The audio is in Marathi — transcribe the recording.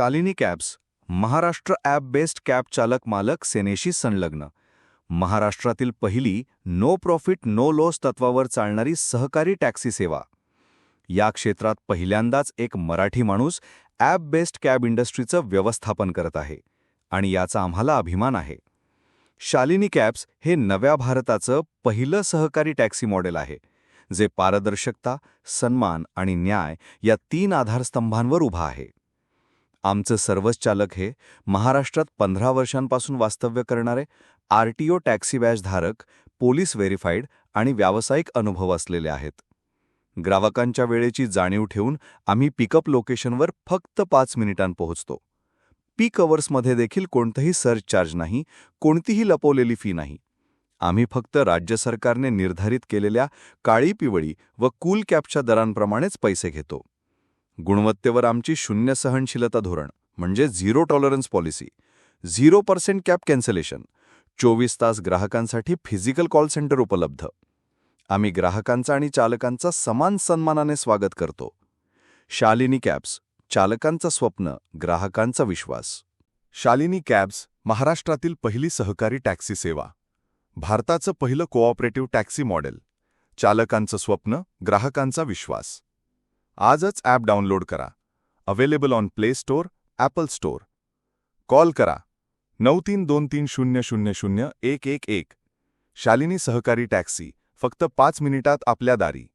Shalini cabs Maharashtra app based cab चालक मालक सेनेशी संलग्न. महाराष्ट्रातील पहिली नो प्रॉफिट नो लॉस तत्वावर चालणारी सहकारी टॅक्सी सेवा. या क्षेत्रात पहिल्यांदाच एक मराठी माणूस ॲप बेस्ड कॅब इंडस्ट्रीचं व्यवस्थापन करत आहे आणि याचा आम्हाला अभिमान आहे. शालिनी कॅब्स हे नव्या भारताचं पहिलं सहकारी टॅक्सी मॉडेल आहे जे पारदर्शकता सन्मान आणि न्याय या तीन आधारस्तंभांवर उभा आहे. आमचं सर्वच चालक हे महाराष्ट्रात पंधरा वर्षांपासून वास्तव्य करणारे आरटीओ टॅक्सी बॅचधारक पोलीस व्हेरीफाईड आणि व्यावसायिक अनुभव असलेले आहेत. ग्राहकांच्या वेळेची जाणीव ठेवून आम्ही पिकअप लोकेशनवर फक्त पाच मिनिटांत पोहोचतो. पीक अवर्समध्ये देखील कोणतंही सर्च चार्ज नाही कोणतीही लपवलेली फी नाही. आम्ही फक्त राज्य सरकारने निर्धारित केलेल्या काळी पिवळी व कूल कॅपच्या दरांप्रमाणेच पैसे घेतो. गुणवत्तेवर आमची शून्य सहनशीलता धोरण म्हणजे zero tolerance policy zero percent cap cancellation चोवीस तास ग्राहकांसाठी फिजिकल कॉल सेंटर उपलब्ध. आम्ही ग्राहकांचा आणि चालकांचा समान सन्मानाने स्वागत करतो. शालिनी कॅब्स चालकांचं स्वप्न ग्राहकांचा विश्वास. शालिनी कॅब्स महाराष्ट्रातील पहिली सहकारी टॅक्सी सेवा. भारताचं पहिलं कोऑपरेटिव्ह टॅक्सी मॉडेल. चालकांचं स्वप्न ग्राहकांचा विश्वास. आजच ॲप डाउनलोड करा. Available on play store Apple store. Call करा. नऊ तीन दोन तीन शून्य शून्य शून्य एक एक एक. शालिनी सहकारी टॅक्सी. फक्त पाच मिनिटात आपल्या दारी.